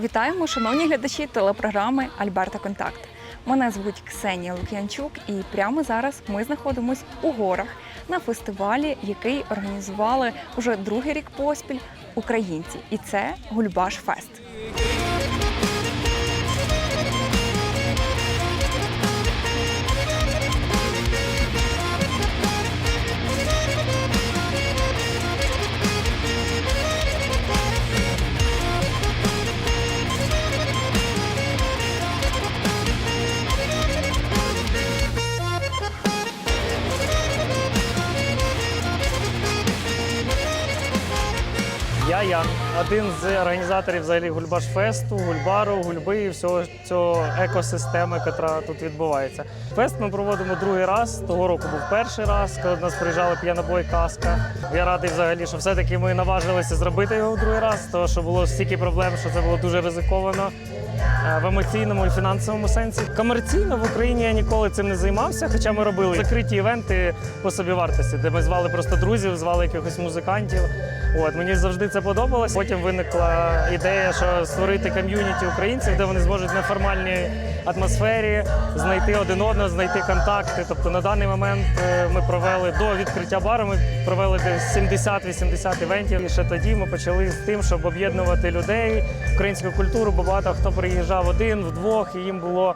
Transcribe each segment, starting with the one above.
Вітаємо, шановні глядачі телепрограми Альберта Контакт. Мене звуть Ксенія Лук'янчук, і прямо зараз ми знаходимось у горах на фестивалі, який організували уже другий рік поспіль українці. І це Гульбаш Фест. Я Ян, один з організаторів взагалі Гульбашфесту, Гульбару, Гульби і всього цього екосистеми, яка тут відбувається. Фест ми проводимо другий раз. Того року був перший раз, коли до нас приїжджали п'янобой каска. Я радий взагалі, що все-таки ми наважилися зробити його в другий раз, тому що було стільки проблем, що це було дуже ризиковано. е, В емоційному і фінансовому сенсі комерційно в Україні я ніколи цим не займався, хоча ми робили закриті івенти по собівартості, де ми звали просто друзів, звали якихось музикантів. От мені завжди це подобалось. Потім виникла ідея, що створити ком'юніті українців, де вони зможуть в неформальній атмосфері знайти один одного, знайти контакти. Тобто на даний момент е, ми провели до відкриття бару. Ми провели десь 70-80 івентів. І ще тоді ми почали з тим, щоб об'єднувати людей, українську культуру, бо багато хто приїжджав один, вдвох, і їм було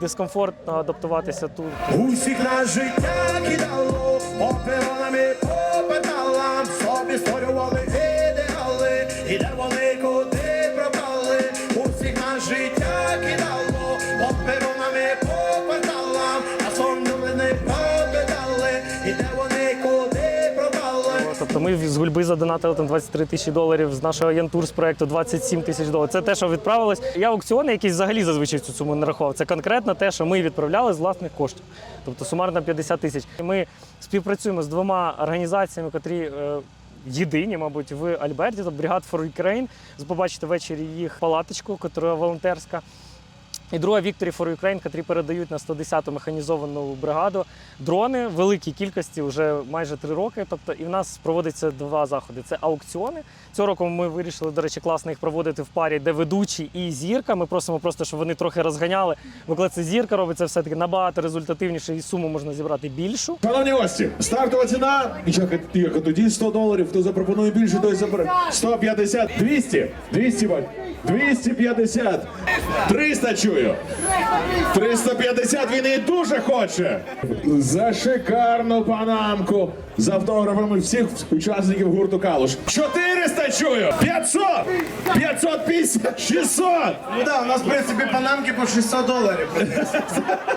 дискомфортно адаптуватися тут. Усіх на життя кидало, оперонами куди пропали, усіх на життя кидало, оперонами по педалам, а сон не попитали, і де вони куди пропали. Тобто ми з гульби задонатили там 23 тисячі доларів, з нашого Янтурс проекту 27 тисяч доларів. Це те, що відправилось. Я аукціони якісь взагалі зазвичай цю суму не рахував. Це конкретно те, що ми відправляли з власних коштів. Тобто сумарно 50 тисяч. Ми співпрацюємо з двома організаціями, котрі. Єдині, мабуть, в Альберті, тобто Бригад for Ukraine. Побачите ввечері їх палаточку, яка волонтерська. І друга Victory for Ukraine, котрі передають на 110-ту механізовану бригаду дрони великій кількості вже майже три роки. Тобто, і в нас проводиться два заходи: це аукціони. Цього року ми вирішили, до речі, класно їх проводити в парі, де ведучі і зірка. Ми просимо просто, щоб вони трохи розганяли. Бо коли це зірка робить, це все таки набагато результативніше і суму можна зібрати більшу. Шановні гості, стартова ціна. Тоді 100 доларів. Хто запропонує більше, той забере. 150, 200, 200, бать. 250, 300 чую. 350 він і дуже хоче. За шикарну панамку. З автографами всіх учасників гурту Калуш. 400 чую. 500, 550, 600. Ну да, у нас в принципі панамки по 600 доларів.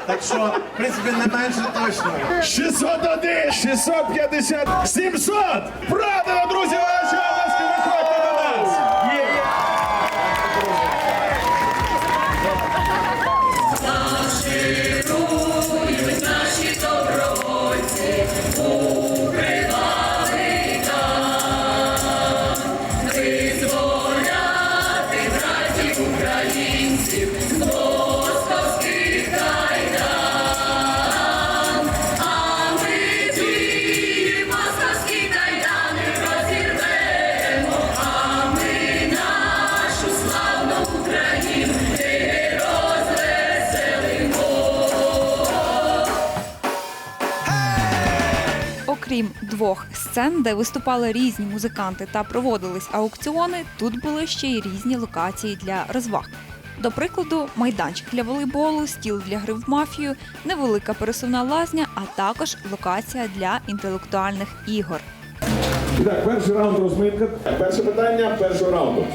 Так що, в принципі, не менше точно. 601, 650, 700! Продано, друзі, Окрім двох сцен, де виступали різні музиканти та проводились аукціони, тут були ще й різні локації для розваг. До прикладу, майданчик для волейболу, стіл для гри в мафію, невелика пересувна лазня, а також локація для інтелектуальних ігор. І так, перший раунд розминка. Перше питання першого раунду.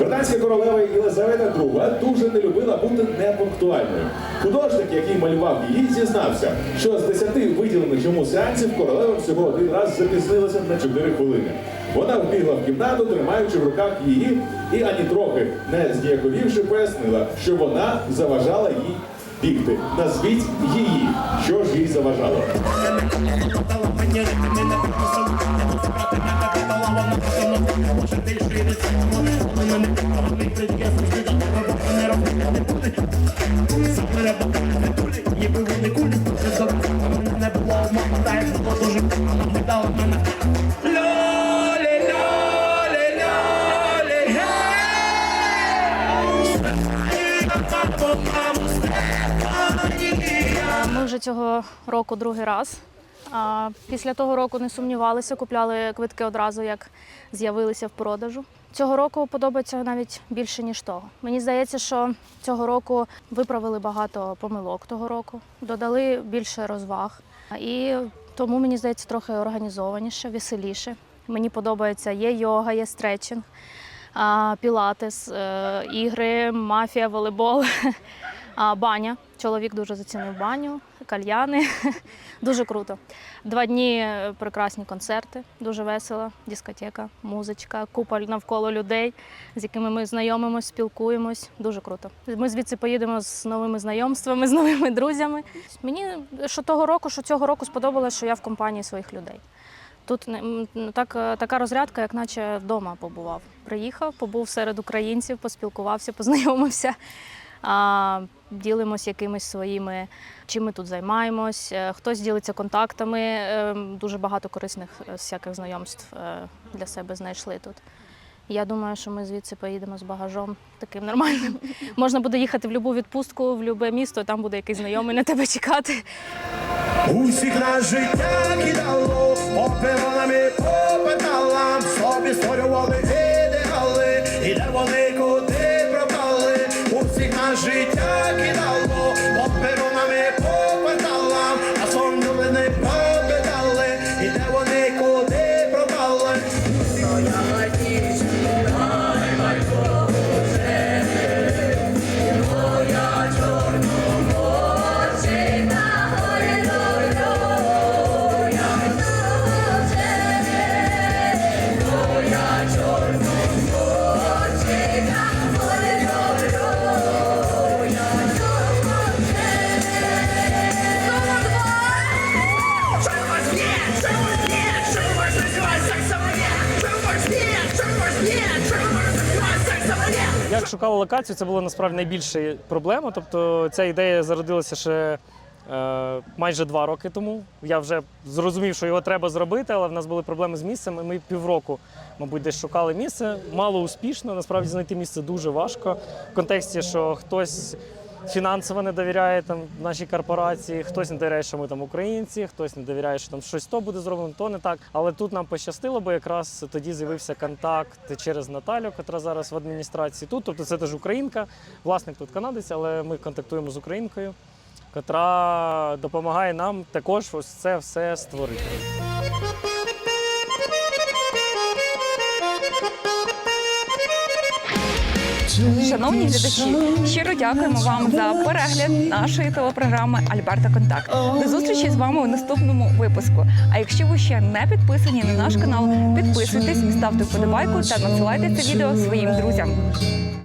Британська королева Єлизавета II дуже не любила бути непунктуальною. Художник, який малював її, зізнався, що з 10 виділених йому сеансів королева всього один раз запізнилася на 4 хвилини. Вона вбігла в кімнату, тримаючи в руках її, і ані трохи не зніяковівши, пояснила, що вона заважала їй бігти. Назвіть її, що ж їй заважало. Ми вже цього року другий раз Після того року не сумнівалися, купляли квитки одразу, як з'явилися в продажу. Цього року подобається навіть більше, ніж того. Мені здається, що цього року виправили багато помилок того року, додали більше розваг. І тому мені здається трохи організованіше, веселіше. Мені подобається є йога, є стретчинг, пілатес, е, ігри, мафія, волейбол, баня. Чоловік дуже зацінив баню, кальяни. Дуже круто. Два дні е, прекрасні концерти, дуже весело, дискотека, музичка, купа навколо людей, з якими ми знайомимось, спілкуємось. Дуже круто. Ми звідси поїдемо з новими знайомствами, з новими друзями. Мені що того року, що цього року сподобалось, що я в компанії своїх людей. Тут так, е, така розрядка, як наче вдома побував. Приїхав, побув серед українців, поспілкувався, познайомився. Ділимось якимись своїми, чим ми тут займаємось. Е, Хтось ділиться контактами. е, Дуже багато корисних е, всяких знайомств для себе знайшли тут. Я думаю, що ми звідси поїдемо з багажом таким нормальним. Можна буде їхати в будь-яку відпустку, в будь-яке місто, там буде якийсь знайомий на тебе чекати. Усіх нас життя кидало, оперонами по педалам, собі створювали ідеали, і де вони Як шукали локацію, це була насправді найбільша проблема. Тобто ця ідея зародилася ще е, майже два роки тому. Я вже зрозумів, що його треба зробити, але в нас були проблеми з місцем. і Ми півроку, мабуть, десь шукали місце. Мало успішно. Насправді знайти місце дуже важко. В контексті, що хтось фінансово не довіряє там нашій корпорації, хтось не довіряє, що ми там українці, хтось не довіряє, що там щось то буде зроблено, то не так. Але тут нам пощастило, бо якраз тоді з'явився контакт через Наталю, яка зараз в адміністрації тут. Тобто це теж українка, власник тут канадець, але ми контактуємо з українкою, котра допомагає нам також ось це все створити. Шановні глядачі, щиро дякуємо вам за перегляд нашої телепрограми Альберта Контакт. До зустрічі з вами у наступному випуску. А якщо ви ще не підписані на наш канал, підписуйтесь, ставте вподобайку та надсилайте це відео своїм друзям.